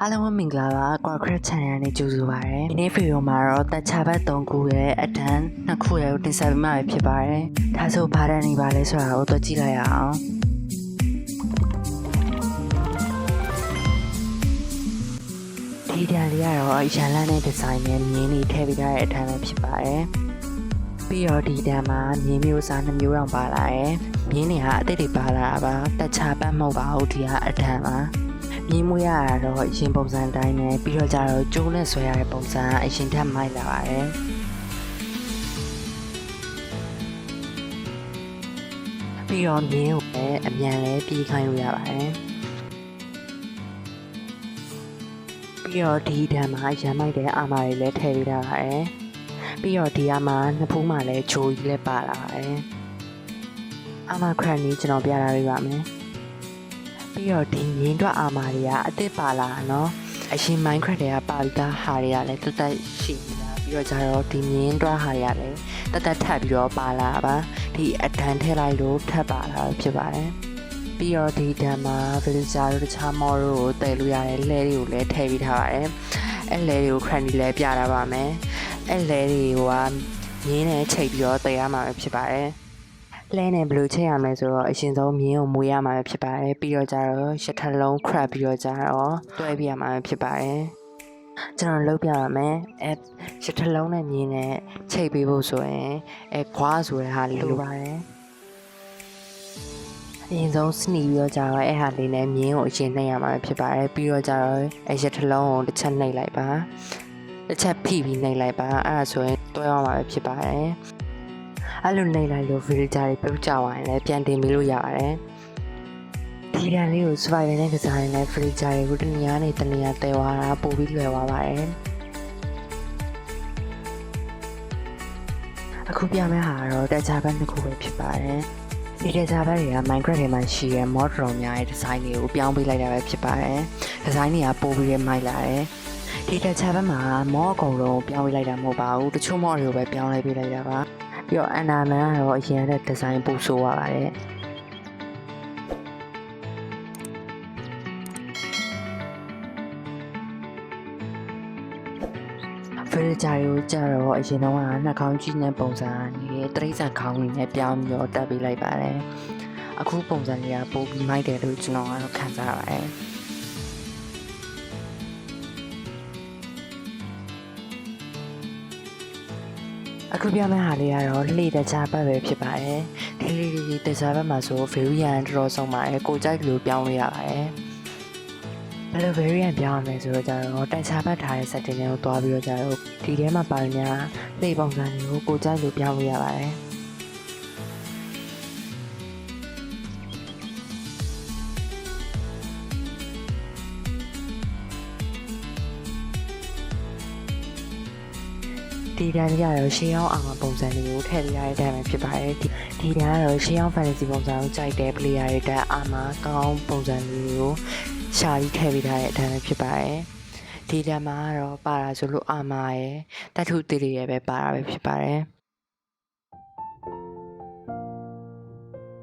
အားလုံးပဲမင်္ဂလာပါ Quackrat Channel နဲ့ကြိုဆိုပါရစေ။ဒီနေ့ဗီဒီယိုမှာတော့တက်ချဘတ်3ခုရဲ့အတန်း2ခုရဲ့ကိုတင်ဆက်ပေးမှာဖြစ်ပါတယ်။ဒါဆိုဘာတန်းနေပါလဲဆိုတာကိုတော့ကြည့်လိုက်ရအောင်။ဒီတန်းလေးကတော့ရန်လန်းတဲ့ဒီဇိုင်းနဲ့မြင်းလေးထည့်ပေးထားတဲ့အတန်းပဲဖြစ်ပါတယ်။ပြီးတော့ဒီတန်းမှာမြင်းမျိုးစား2မျိုးတောင်ပါလာတယ်။မြင်းတွေကအစ်စ်တွေပါလာတာပါ။တက်ချဘတ်မဟုတ်ပါဘူးဒီကအတန်းပါ။ မြင်းမွေးရတာတော့အရင်ပုံစံတိုင်းနဲ့ပြီးတော့ကြတော့ကျိုးနဲ့ဆွဲရတဲ့ပုံစံအရင်ထက်မိုက်လာပါတယ်ပြီးတော့မြင်းကိုလည်းအမြန်လဲပြေးခိုင်းလို့ရပါတယ်ပြီးတော့ဒီတံမှာရမ်းမိုက်တဲ့အာမာတွေလည်းထည့်ပေးထားပါတယ်ပြီးတော့ဒီအာမာနှစ်ဖူးမှာလည်းချိုးကြီးလည်းပါလာပါတယ်အာမာခရန်ကြီးကျွန်တော်ပြထားပေးပါမယ် ပြီးတော့ဒီရင်းတွက်အာမာတွေကအစ်စ်ပါလာနော်အရင် Minecraft တွေကပါလီတာဟာတွေကလည်းတက်တက်ရှိနေတာပြီးတော့ကြာတော့ဒီမြင်းတွားဟာတွေကလည်းတက်တက်ထပ်ပြီးတော့ပါလာပါဒီအဒန်ထည့်လိုက်လို့ထပ်ပါလာဖြစ်ပါတယ်ပြီးတော့ဒီဒဏ်မှာ villager တို့တခြား mod တို့ကိုတည်လို့ရတဲ့လဲတွေကိုလည်းထည့်ပြီးထားပါတယ်အဲ့လဲတွေကို cranny လဲပြတာပါမယ်အဲ့လဲတွေကမြင်းနဲ့ချိန်ပြီးတော့တည်ရမှာဖြစ်ပါတယ် လဲနဲ့ဘယ်လိုချိန်ရမလဲဆိုတော့အရင်ဆုံးမြင်းကိုမွေးရမှာပဲဖြစ်ပါတယ်ပြီးတော့ကြတော့ရှစ်ထလုံး crab ပြီးတော့ကြတော့တွဲပြရမှာပဲဖြစ်ပါတယ်ကျွန်တော်လုပ်ပြပါမယ်အဲရှစ်ထလုံးနဲ့မြင်းနဲ့ချိန်ပေးဖို့ဆိုရင်အဲခွားဆိုတဲ့ဟာလေးလိုပါတယ်အရင်ဆုံးစနီပြီးတော့ကြတော့အဲ့ဟာလေးနဲ့မြင်းကိုအရင်နှိပ်ရမှာပဲဖြစ်ပါတယ်ပြီးတော့ကြတော့အဲရှစ်ထလုံးကိုတစ်ချက်နှိပ်လိုက်ပါတစ်ချက်ဖိပြီးနှိပ်လိုက်ပါအဲ့ဒါဆိုရင်တွဲရမှာပဲဖြစ်ပါတယ် အဲ့လိုနေလိုက်လို့ဗီဒီယိုတွေပြုတ်ကြသွားရင်လည်းပြန်တင်ပေးလို့ရပါတယ်ဒီတန်လေးကို survivor နဲ့ကစားရင်လည်းဗီဒီယိုတွေကိုတနေရာနဲ့တနေရာတည်သွားတာပို့ပြီးလွယ်သွားပါတယ်အခုပြမယ့်ဟာကတော့တက်ချဘတ်တစ်ခုပဲဖြစ်ပါတယ်ဒီတက်ချဘတ်တွေက Minecraft ထဲမှာရှိတဲ့ mod တော်များရဲ့ design တွေကိုပြောင်းပေးလိုက်တာပဲဖြစ်ပါတယ် design တွေကပို့ပြီးရမိုက်လာတယ်ဒီတက်ချဘတ်မှာ mod အကုန်လုံးပြောင်းပေးလိုက်တာမဟုတ်ပါဘူးတချို့ mod တွေကိုပဲပြောင်းလဲပေးလိုက်တာပါ ပြီးတော့အန်နာမန်ကတော့အရင်ကဒီဇိုင်းပို့ဆိုးရပါတယ်ဖရဂျာကိုကြတော့အရင်တော့ကနှာခေါင်းကြီးနဲ့ပုံစံနေတဲ့တရိတ်ဆန်ခေါင်းလေးနဲ့ပြောင်းပြီးတော့တက်ပေးလိုက်ပါတယ်အခုပုံစံလေးကပိုပြီးမိုက်တယ်လို့ကျွန်တော်ကတော့ခံစားရပါတယ် အခုပြမယ့်ဟာလေးကတော့လှေတကြားပတ်ပဲဖြစ်ပါတယ်ဒီလေးလေးတကြားပတ်မှာဆို variant တော်တော်ဆုံးပါတယ်ကိုကြိုက်လို့ပြောင်းလို့ရပါတယ်ဘယ်လို variant ပြောင်းရမလဲဆိုတော့ကြတော့တခြားပတ်ထားတဲ့ setting တွေကိုတွားပြီးတော့ကြတော့ဒီထဲမှာပါများလှေပုံစံတွေကိုကိုကြိုက်လို့ပြောင်းလို့ရပါတယ် ဒီတန်းကြတော့ရှေးအောင်အောင်ပုံစံတွေကိုထည့်ပေးရတဲ့တန်းပဲဖြစ်ပါတယ်ဒီဒီတန်းကတော့ရှေးအောင် fantasy ပုံစံကိုကြိုက်တဲ့ player တွေတက်အာမကောင်းပုံစံတွေကိုရှာပြီးထည့်ပေးထားတဲ့အတန်းပဲဖြစ်ပါတယ်ဒီတန်းမှာတော့ပါတာဆိုလို့အာမရဲ့တတ်ထုသေးတွေရဲ့ပဲပါတာပဲဖြစ်ပါတယ်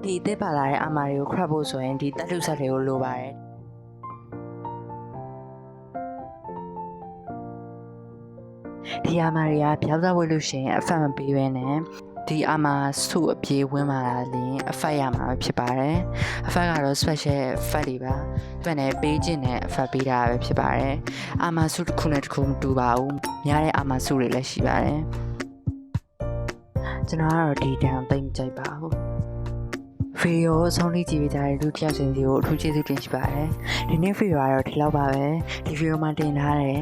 ဒီတက်ပါလာတဲ့အာမတွေကိုခရက်ဖို့ဆိုရင်ဒီတက်ထုဆက်တွေကိုလိုပါတယ် ဒီအာမာတွေကပြောက်စားဝဲလို့ရှိရင်အဖတ်မပေးဘဲနဲ့ဒီအာမာစုအပြေးဝင်လာတာလင်းအဖတ်ရမှာပဲဖြစ်ပါတယ်အဖတ်ကတော့ special ဖတ်တွေပါသူကလည်းပေးခြင်းနဲ့အဖတ်ပေးတာပဲဖြစ်ပါတယ်အာမာစုတစ်ခုနဲ့တစ်ခုမတူပါဘူးများတဲ့အာမာစုတွေလည်းရှိပါတယ်ကျွန်တော်ကတော့ဒီတန်သိမ့်ကြိုက်ပါဘူး ဗီဒီယိုအဆုံးလေးကြည့်ပေးကြတဲ့လူတစ်ယောက်ချင်းစီကိုအထူးကျေးဇူးတင်ရှိပါတယ်ဒီနေ့ဗီဒီယိုကတော့ဒီလောက်ပါပဲဒီဗီဒီယိုမှာတင်ထားတဲ့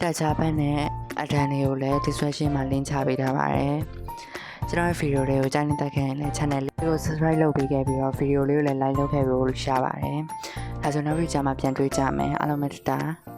တက်ချဘတ်နဲ့အတန်တွေကိုလည်း description မှာ link ချပေးထားပါတယ်ကျွန်တော်ရဲ့ဗီဒီယိုလေးကိုကြားနေတက်ခဲ့ရင်လည်း channel လေးကို subscribe လုပ်ပေးခဲ့ပြီးတော့ဗီဒီယိုလေးကိုလည်း like လုပ်ခဲ့ပြီးလို့ရှားပါတယ်ဒါဆိုနောက်ဗီဒီယိုမှာပြန်တွေ့ကြမယ်အားလုံးပဲတတား